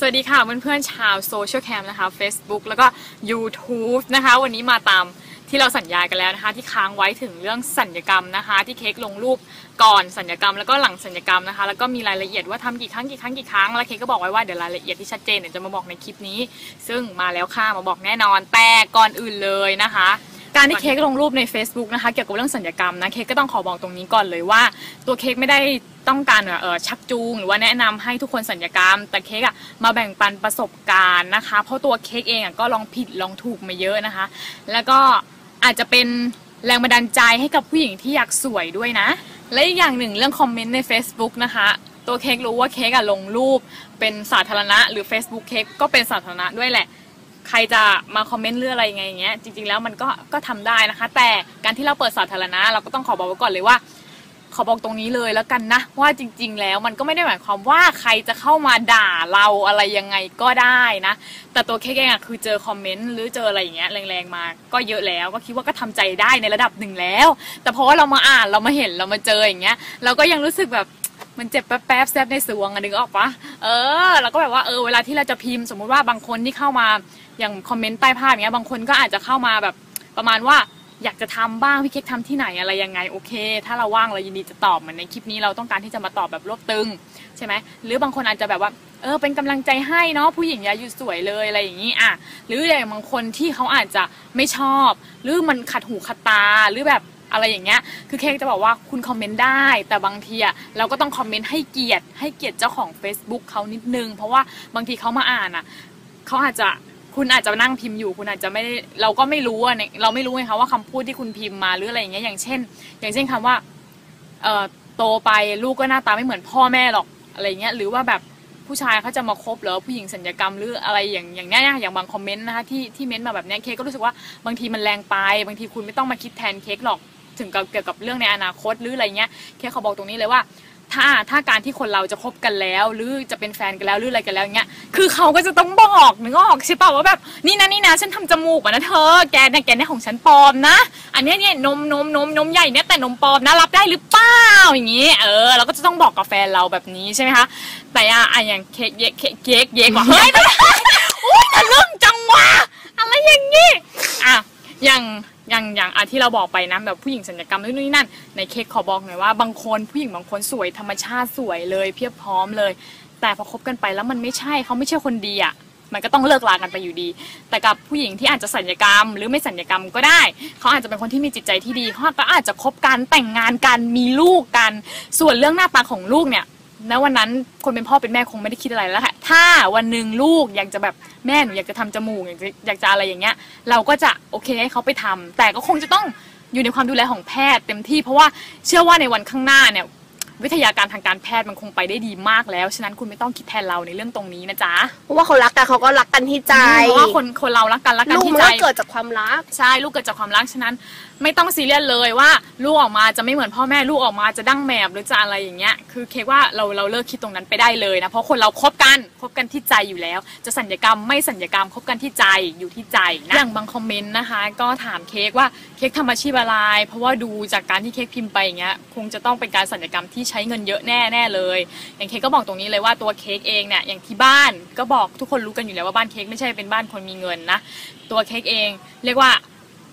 สวัสดีค่ะเพื่อนๆชาวโซเชียลแคมนะคะ Facebook แล้วก็ YouTube นะคะ วันนี้มาตามที่เราสัญญากันแล้วนะคะ ที่ค้างไว้ถึงเรื่องสัญญกรรมนะคะ ที่เค้กลงรูปก่อนสัญญกรรม แล้วก็หลังสัญญกรรมนะคะ แล้วก็มีรายละเอียดว่าทำกี่ครั้งกี่ครั้งกี่ครั้งแล้วเค้กก็บอกไว้ว่าเดี๋ยวรายละเอียดที่ชัดเจนเนี่ยจะมาบอกในคลิปนี้ ซึ่งมาแล้วค่ะมาบอกแน่นอนแต่ก่อนอื่นเลยนะคะ การที่เค้กลงรูปใน Facebook นะคะเกี่ยวกับเรื่องสัญญกรรมนะเค้กก็ต้องขอบอกตรงนี้ก่อนเลยว่า ตัวเค้กไม่ได้ต้องการเอ่อชักจูง หรือว่าแนะนำให้ทุกคนสัญญกรรม แต่เค้กอะมาแบ่งปันประสบการณ์นะคะ เพราะตัวเค้กเองอะก็ลองผิดลองถูกมาเยอะนะคะ แล้วก็อาจจะเป็นแรงบันดาลใจให้กับผู้หญิงที่อยากสวยด้วยนะ และอีกอย่างหนึ่งเรื่องคอมเมนต์ใน Facebook นะคะตัวเค้กรู้ว่าเค้กอะลงรูปเป็นสาธารณะ หรือ Facebook เค้กก็เป็นสาธารณะด้วยแหละ ใครจะมาคอมเมนต์เรื่องอะไรยังไงอย่างเงี้ยจริงๆแล้วมันก็ก็ทำได้นะคะ แต่การที่เราเปิดสาธารณะเราก็ต้องขอบอกไว้ก่อนเลยว่า ขอบอกตรงนี้เลยแล้วกันนะ ว่าจริง ๆ แล้วมันก็ไม่ได้หมายความว่าใครจะเข้ามาด่าเราอะไรยังไงก็ได้นะ แต่ตัวเค้กเองอะคือเจอคอมเมนต์หรือเจออะไรอย่างเงี้ยแรงๆมา ก็เยอะแล้วก็คิดว่าก็ทำใจได้ในระดับหนึ่งแล้ว แต่เพราะว่าเรามาอ่านเรามาเห็นเรามาเจออย่างเงี้ยเราก็ยังรู้สึกแบบ มันเจ็บแป๊บๆแซบในสวงอะนึกออกปะเออเราก็แบบว่าเออเวลาที่เราจะพิมพ์สมมุติว่าบางคนที่เข้ามา อย่างคอมเมนต์ใต้ภาพอย่างเงี้ยบางคนก็อาจจะเข้ามาแบบประมาณว่าอยากจะทำบ้างพี่เค้กทำที่ไหนอะไรยังไงโอเค ถ้าเราว่างเรายินดีจะตอบเหมือนในคลิปนี้เราต้องการที่จะมาตอบแบบรวบตึงใช่ไหมหรือบางคนอาจจะแบบว่าเออเป็นกำลังใจให้เนาะผู้หญิงอย่าอยู่สวยเลยอะไรอย่างนี้อะหรืออย่างบางคนที่เขาอาจจะไม่ชอบ หรือมันขัดหูขัดตาหรือแบบอะไรอย่างเงี้ย คือเค้กจะบอกว่าคุณคอมเมนต์ได้ แต่บางทีอะเราก็ต้องคอมเมนต์ให้เกียรติให้เกียรติเจ้าของ Facebook เขานิดนึง เพราะว่าบางทีเขามาอ่านอะเขาอาจจะ คุณอาจจะนั่งพิมพ์อยู่ คุณอาจจะไม่ได้เราก็ไม่รู้อะเนี่ยเราไม่รู้ไงคะว่าคำพูดที่คุณพิมพ์มาหรืออะไรอย่างเงี้ยอย่างเช่น อย่างเช่นคำว่าเอ่อโตไปลูกก็หน้าตาไม่เหมือนพ่อแม่หรอกอะไรเงี้ยหรือว่าแบบผู้ชายเขาจะมาคบเหรอผู้หญิงสัญญกรรมหรืออะไรอย่างอย่างเนี้ยอย่างบางคอมเมนต์นะคะที่ที่เม้นต์มาแบบเนี้ยเคกก็รู้สึกว่าบางทีมันแรงไปบางทีคุณไม่ต้องมาคิดแทนเคกหรอกถึงเกี่ยวกับเรื่องในอนาคตหรืออะไรเงี้ยเคเขาบอกตรงนี้เลยว่า ถ้าถ้าการที่คนเราจะคบกันแล้ว หรือจะเป็นแฟนกันแล้วหรืออะไรกันแล้วเงี้ยคือเขาก็จะต้องบอกนึกออกใช่ป่าว่าแบบนี่นะนี่นะฉันทำจมูกอะนะเธอแกเนี่ยแกเนี่ยของฉันปลอมนะ อันเนี้ยเนี่ยนมนมนมนมใหญ่เนี่ยแต่นมปลอมนะรับได้หรือเปล่าอย่างงี้ เออเราก็จะต้องบอกกับแฟนเราแบบนี้ใช่ไหมคะแต่อะอะอย่างเค้กเยกเค้กเยกเยกว่าเฮ้ยไม่ได้อุ้ยทะลึ่งจังวะอะไรอย่างงี้อะอย่าง อย่างอย่างอะที่เราบอกไปนะแบบผู้หญิงสัญญกรรมนู่นนี่นั่น ในเค้กขอบอกหน่อยว่าบางคนผู้หญิงบางคนสวยธรรมชาติสวยเลยเพียบพร้อมเลย แต่พอคบกันไปแล้วมันไม่ใช่เขาไม่ใช่คนดีอะมันก็ต้องเลิกลากันไปอยู่ดี แต่กับผู้หญิงที่อาจจะสัญญกรรม หรือไม่สัญญกรรมก็ได้ เขาอาจจะเป็นคนที่มีจิตใจที่ดีเขาก็อาจจะคบกันแต่งงานกันมีลูกกัน ส่วนเรื่องหน้าตาของลูกเนี่ย ณวันนั้นคนเป็นพ่อเป็นแม่คงไม่ได้คิดอะไรแล้วค่ะถ้าวันหนึ่งลูกอยากจะแบบแม่หนูอยากจะทำจมูกอยากจะอยากจะอะไรอย่างเงี้ย เราก็จะโอเคให้เขาไปทำแต่ก็คงจะต้องอยู่ในความดูแลของแพทย์เต็มที่ เพราะว่าเชื่อว่าในวันข้างหน้าเนี่ย วิทยาการทางการแพทย์มันคงไปได้ดีมากแล้ว ฉะนั้นคุณไม่ต้องคิดแทนเราในเรื่องตรงนี้นะจ๊ะเพราะว่าเขารักกันเขาก็รักกันที่ใจเพราะว่าคนคนเรารักกันรักกันลูกที่มันใจ ก็เกิดจากความรัก ใช่ลูกเกิดจากความรักฉะนั้นไม่ต้องซีเรียสเลยว่าลูกออกมาจะไม่เหมือนพ่อแม่ลูกออกมาจะดั้งแมบหรือจะอะไรอย่างเงี้ยคือเค้กว่าเราเราเลิกคิดตรงนั้นไปได้เลยนะเพราะคนเราคบกันคบกันที่ใจอยู่แล้ว จะสัญญกรรมไม่สัญญกรรมคบกันที่ใจอยู่ที่ใจนะอย่างบางคอมเมนต์นะคะ ก็ถามเค้กว่าเค้กทำอาชีพอะไร เพราะว่าดูจากการที่เค้กพิมพ์ไปอย่างเงี้ยคงจะต้องเป็นการสัญญกรรมที่ใช้เงินเยอะแน่แน่เลย อย่างเค้กก็บอกตรงนี้เลยว่าตัวเค้กเองเนี่ยอย่างที่บ้านก็บอกทุกคนรู้กันอยู่แล้วว่าบ้านเค้กไม่ใช่เป็นบ้านคนมีเงินนะตัวเค้กเอง เรียกว่า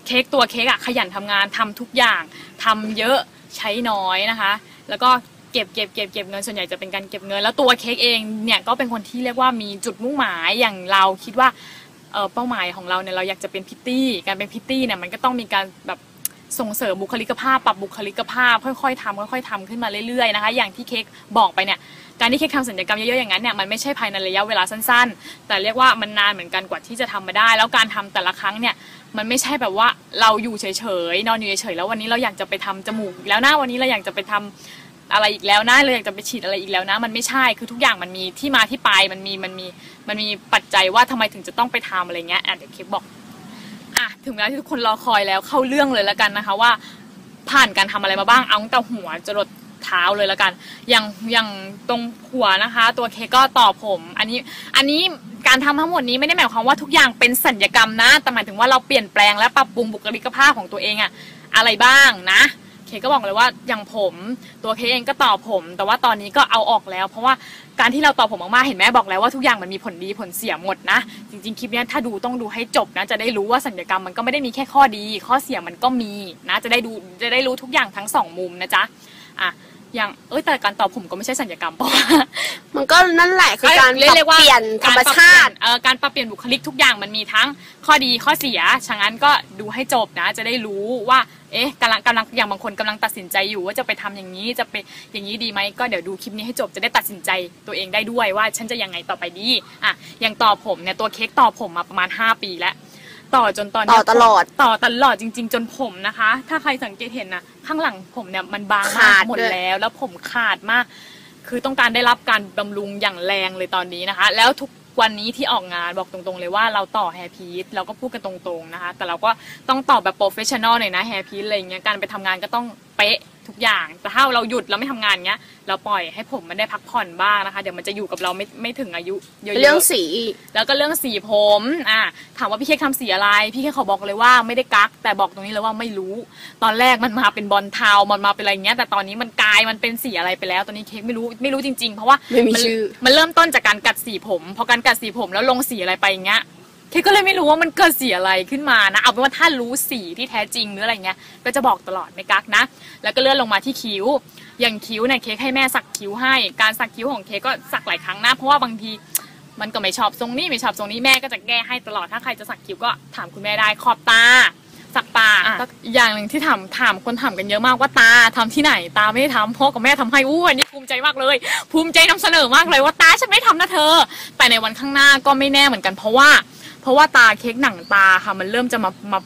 เค้กตัวเค้กอะขยันทำงานทำทุกอย่างทำเยอะใช้น้อยนะคะ แล้วก็เก็บเก็บเก็บเก็บเงินส่วนใหญ่จะเป็นการเก็บเงิน แล้วตัวเค้กเองเนี่ยก็เป็นคนที่เรียกว่ามีจุดมุ่งหมายอย่างเราคิดว่าเอ่อเป้าหมายของเราเนี่ยเราอยากจะเป็นพิตตี้การเป็นพิตตี้เนี่ยมันก็ต้องมีการแบบส่งเสริมบุคลิกภาพปรับบุคลิกภาพ ค่อยๆทำค่อยๆทำขึ้นมาเรื่อยๆนะคะ อย่างที่เค้กบอกไปเนี่ยการที่เค้กทำสัญญกรรมเยอะๆอย่างนั้นเนี่ยมันไม่ใช่ภายในระยะเวลาสั้นๆ แต่เรียกว่ามันนานเหมือนกันกว่าที่จะทำมาได้ แล้วการทำแต่ละครั้งเนี่ย มันไม่ใช่แบบว่าเราอยู่เฉยๆนอนอยู่เฉยๆแล้ววันนี้เราอยากจะไปทำจมูกแล้วนะวันนี้เราอยากจะไปทำอะไรอีกแล้วนะเราอยากจะไปฉีดอะไรอีกแล้วนะ มันไม่ใช่คือทุกอย่างมันมีที่มาที่ไปมันมีมันมีมันมีปัจจัยว่าทำไมถึงจะต้องไปทำอะไรเงี้ยอะเดี๋ยวเค้กบอกอะถึงเวลาที่ทุกคนรอคอยแล้วเข้าเรื่องเลยแล้วกันนะคะว่า ผ่านการทำอะไรมาบ้างเอาตั้งแต่หัวจรดเท้าเลยแล้วกัน อย่างอย่างตรงหัวนะคะ ตัวเคก็ต่อผม อันนี้อันนี้ การทำทั้งหมดนี้ไม่ได้หมายความว่าทุกอย่างเป็นสัญญกรรมนะ แต่หมายถึงว่าเราเปลี่ยนแปลงและปรับปรุงบุคลิกภาพของตัวเองอะอะไรบ้างนะ เคก็บอกเลยว่าอย่างผมตัวเคเองก็ต่อผม แต่ว่าตอนนี้ก็เอาออกแล้ว เพราะว่าการที่เราต่อผมมากๆเห็นแม่บอกแล้วว่าทุกอย่างมันมีผลดีผลเสียหมดนะ จริงๆคลิปเนี้ยถ้าดูต้องดูให้จบนะจะได้รู้ว่าสัญญกรรมมันก็ไม่ได้มีแค่ข้อดี ข้อเสียมันก็มีนะจะได้ดูจะได้รู้ทุกอย่างทั้งสองมุมนะจ๊ะอะ อย่างเอ้ยแต่การต่อผมก็ไม่ใช่สัญญกรรมเพราะว่า มันก็นั่นแหละคือการเรีปยรับเรียกว่าเปลี่ยนธรรมชาติกปรับเปลี่ยนเอ่อการปรับเปลี่ยนบุคลิกทุกอย่างมันมีทั้งข้อดีข้อเสีย ฉะนั้นก็ดูให้จบนะ จะได้รู้ว่า เอ๊ะกำลังกำลังอย่างบางคนกำลังตัดสินใจอยู่ว่าจะไปทำอย่างนี้จะไปอย่างนี้ดีไหมก็เดี๋ยวดูคลิปนี้ให้จบจะได้ตัดสินใจตัวเองได้ด้วยว่าฉันจะยังไงต่อไปดีอะอย่างต่อผมเนี่ยตัวเค้กต่อผมมาประมาณ 5 ปีแล้ว ต่อจนตอนเนี้ยต่อตลอด ต่อตลอดจริง ๆ จนผมนะคะ ถ้าใครสังเกตเห็นนะข้างหลังผมเนี่ยมันบางมากขาดหมดด้วยแล้ว แล้วผมขาดมาก คือต้องการได้รับการบำรุงอย่างแรงเลยตอนนี้นะคะ แล้วทุกวันนี้ที่ออกงานบอกตรงๆเลยว่าเราต่อแฮร์พีทเราก็พูดกันตรงๆนะคะ แต่เราก็ต้องตอบแบบโปรเฟชชั่นอลหน่อยนะแฮร์พีทอะไรอย่างเงี้ยการไปทำงานก็ต้องเป๊ะ ทุกอย่าง แต่ถ้าเราหยุดเราไม่ทำงานเงี้ย เราปล่อยให้ผมมันได้พักผ่อนบ้างนะคะ เดี๋ยวมันจะอยู่กับเราไม่ไม่ถึงอายุเยอะๆ เรื่องสีแล้วก็เรื่องสีผม อะ ถามว่าพี่เค้กทำสีอะไร พี่เค้กเขาบอกเลยว่าไม่ได้กัก แต่บอกตรงนี้เลยว่าไม่รู้ ตอนแรกมันมาเป็นบอลเทา มันมาเป็นอะไรเงี้ย แต่ตอนนี้มันกลายมันเป็นสีอะไรไปแล้ว ตอนนี้เค้กไม่รู้ไม่รู้จริงๆ เพราะว่าไม่มีนชื่อ มันเริ่มต้นจากการกัดสีผม พอการกัดสีผมแล้วลงสีอะไรไปอย่างเงี้ย เค้กก็เลยไม่รู้ว่ามันเกิดสีอะไรขึ้นมานะ เอาเป็นว่าถ้ารู้สีที่แท้จริงหรืออะไรเงี้ย ก็จะบอกตลอดไม่กักนะ แล้วก็เลื่อนลงมาที่คิ้ว อย่างคิ้วเนี่ยเค้กให้แม่สักคิ้วให้ การสักคิ้วของเค้กก็สักหลายครั้งนะ เพราะว่าบางทีมันก็ไม่ชอบทรงนี้ไม่ชอบทรงนี้แม่ก็จะแก้ให้ตลอด ถ้าใครจะสักคิ้วก็ถามคุณแม่ได้ ขอบตา สักตาก็อย่างหนึ่งที่ถามถามคนถามกันเยอะมากว่าตาทำที่ไหน ตาไม่ได้ทำพ่อกับแม่ทำให้อู้อันนี้ภูมิใจมากเลย ภูมิใจนำเสนอมากเลยว่าตาฉันไม่ทำนะเธอ แต่ในวันข้างหน้าก็ไม่แน่เหมือนกันเพราะว่า เพราะว่าตาเค้กหนังตาค่ะ มันเริ่มจะมามา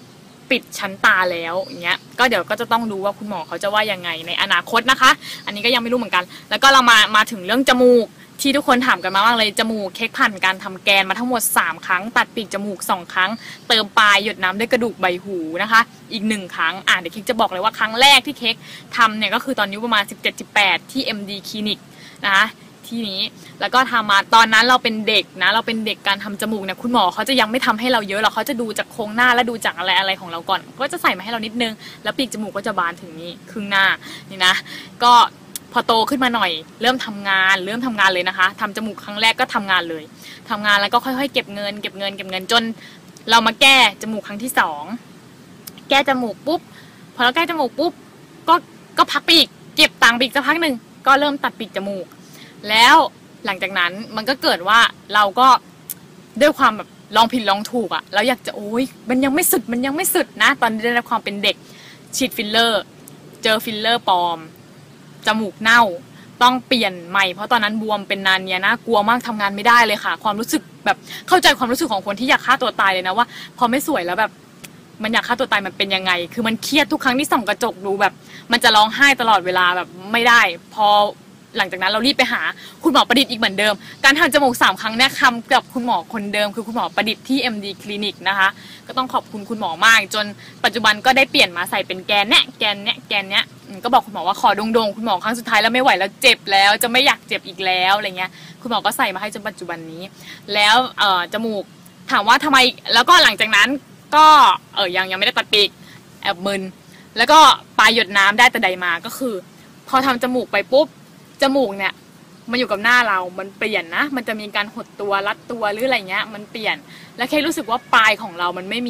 ปิดชั้นตาแล้วอย่างเงี้ยก็เดี๋ยวก็จะต้องดูว่าคุณหมอเขาจะว่ายังไงในอนาคตนะคะ อันนี้ก็ยังไม่รู้เหมือนกัน แล้วก็เรามามาถึงเรื่องจมูกที่ทุกคนถามกันมามากเลยจมูกเค้กผ่านการทำแกนมาทั้งหมด 3 ครั้ง ตัดปีกจมูก 2 ครั้ง เติมปลายหยดน้ำด้วยกระดูกใบหูนะคะ อีก 1 ครั้งอ่าเดี๋ยวเค้กจะบอกเลยว่าครั้งแรกที่เค้กทำเนี่ยก็คือตอนอายุประมาณ 17-18 ที่ MD คลินิกนะคะ ที่นี้ แล้วก็ทำมาตอนนั้นเราเป็นเด็กนะ เราเป็นเด็กการทำจมูกเนี่ยคุณหมอเขาจะยังไม่ทำให้เราเยอะหรอกเขาจะดูจากโครงหน้าและดูจากอะไรอะไรของเราก่อน ก็จะใส่มาให้เรานิดนึง แล้วปีกจมูกก็จะบานถึงนี้ครึ่งหน้านี่นะ ก็พอโตขึ้นมาหน่อย เริ่มทำงาน เริ่มทำงานเลยนะคะทำจมูกครั้งแรกก็ทำงานเลยทำงานแล้วก็ค่อย ๆ เก็บเงิน เก็บเงินเก็บเงินจน เรามาแก้จมูกครั้งที่สองแก้จมูกปุ๊บพอเราแก้จมูกปุ๊บก็ก็พักปีกเก็บตังปีกสักพักหนึ่งก็เริ่มตัดปีกจมูก แล้วหลังจากนั้นมันก็เกิดว่าเราก็ด้วยความแบบลองผิดลองถูกอะเราอยากจะโอ๊ยมันยังไม่สุดมันยังไม่สุดนะ ตอนได้รับความเป็นเด็กฉีดฟิลเลอร์ เจอฟิลเลอร์ปลอมจมูกเน่าต้องเปลี่ยนใหม่เพราะตอนนั้นบวมเป็นนานเนียนะกลัวมากทำงานไม่ได้เลยค่ะ ความรู้สึกแบบเข้าใจความรู้สึกของคนที่อยากฆ่าตัวตายเลยนะว่า พอไม่สวยแล้วแบบมันอยากฆ่าตัวตายมันเป็นยังไง คือมันเครียดทุกครั้งที่ส่องกระจกดูแบบ มันจะร้องไห้ตลอดเวลาแบบไม่ได้ พอ หลังจากนั้นเรารีบไปหาคุณหมอประดิษฐ์อีกเหมือนเดิม การทำจมูกสามครั้งเนี่ยคำกับคุณหมอคนเดิม คือคุณหมอประดิษฐ์ที่ MD คลินิกนะคะ ก็ต้องขอบคุณคุณหมอมาก จนปัจจุบันก็ได้เปลี่ยนมาใส่เป็นแกนเนี้ยแกนเนี้ยแกนเนี้ยอืมก็บอกคุณหมอว่าขอดงๆคุณหมอครั้งสุดท้ายแล้วไม่ไหวแล้วเจ็บแล้ว จะไม่อยากเจ็บอีกแล้วอะไรเงี้ยคุณหมอก็ใส่มาให้จนปัจจุบันนี้ แล้วเอ่อจมูกถามว่าทำไมแล้วก็หลังจากนั้นก็เออยังยังไม่ได้ตัดปีกแอบมึนแล้วก็ปลายหยดน้ำได้แต่ใดมาก็คือ พอทำจมูกไปปุ๊บ จมูกเนี่ยมันอยู่กับหน้าเรา มันเปลี่ยนนะ มันจะมีการหดตัวรัดตัวหรืออะไรเงี้ย มันเปลี่ยน แล้วแค่รู้สึกว่าปลายของเรามันไม่มี